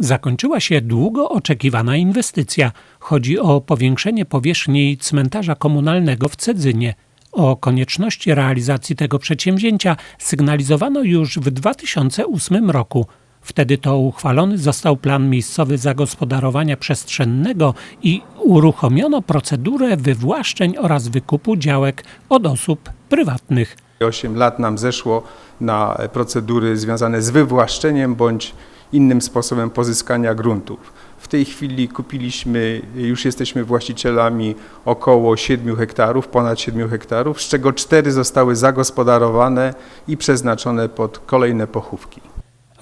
Zakończyła się długo oczekiwana inwestycja. Chodzi o powiększenie powierzchni cmentarza komunalnego w Cedzynie. O konieczności realizacji tego przedsięwzięcia sygnalizowano już w 2008 roku. Wtedy to uchwalony został plan miejscowy zagospodarowania przestrzennego i uruchomiono procedurę wywłaszczeń oraz wykupu działek od osób prywatnych. 8 lat nam zeszło na procedury związane z wywłaszczeniem bądź innym sposobem pozyskania gruntów. W tej chwili kupiliśmy, już jesteśmy właścicielami około 7 hektarów, ponad 7 hektarów, z czego 4 zostały zagospodarowane i przeznaczone pod kolejne pochówki.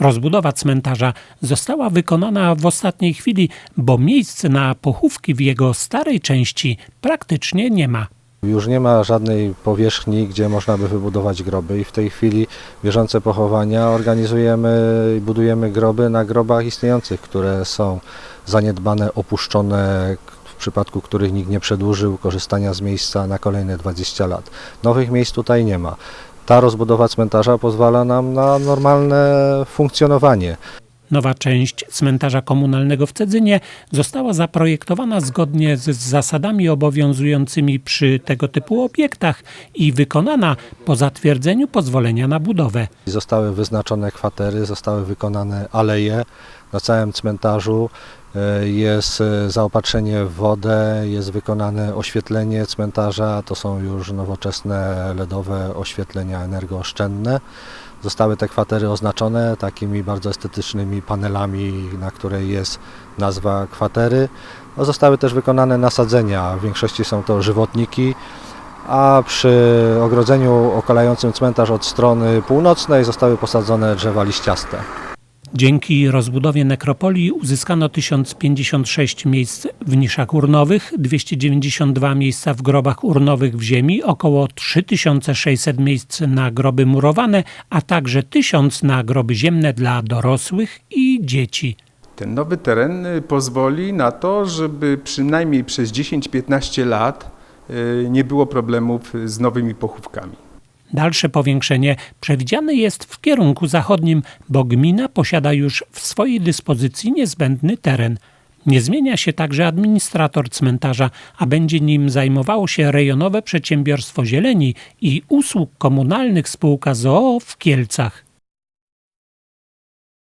Rozbudowa cmentarza została wykonana w ostatniej chwili, bo miejsc na pochówki w jego starej części praktycznie nie ma. Już nie ma żadnej powierzchni, gdzie można by wybudować groby i w tej chwili bieżące pochowania organizujemy i budujemy groby na grobach istniejących, które są zaniedbane, opuszczone, w przypadku których nikt nie przedłużył korzystania z miejsca na kolejne 20 lat. Nowych miejsc tutaj nie ma. Ta rozbudowa cmentarza pozwala nam na normalne funkcjonowanie. Nowa część cmentarza komunalnego w Cedzynie została zaprojektowana zgodnie z zasadami obowiązującymi przy tego typu obiektach i wykonana po zatwierdzeniu pozwolenia na budowę. Zostały wyznaczone kwatery, zostały wykonane aleje na całym cmentarzu. E, Jest e, zaopatrzenie w wodę, jest wykonane oświetlenie cmentarza. To są już nowoczesne LEDowe oświetlenia energooszczędne. Zostały te kwatery oznaczone takimi bardzo estetycznymi panelami, na której jest nazwa kwatery. No, Zostały też wykonane nasadzenia. W większości są to żywotniki, a przy ogrodzeniu okalającym cmentarz od strony północnej zostały posadzone drzewa liściaste. Dzięki rozbudowie nekropolii uzyskano 1056 miejsc w niszach urnowych, 292 miejsca w grobach urnowych w ziemi, około 3600 miejsc na groby murowane, a także 1000 na groby ziemne dla dorosłych i dzieci. Ten nowy teren y, pozwoli na to, żeby przynajmniej przez 10-15 lat y, nie było problemów z nowymi pochówkami. Dalsze powiększenie przewidziane jest w kierunku zachodnim, bo gmina posiada już w swojej dyspozycji niezbędny teren. Nie zmienia się także administrator cmentarza, a będzie nim zajmowało się rejonowe przedsiębiorstwo zieleni i usług komunalnych spółka ZOO w Kielcach.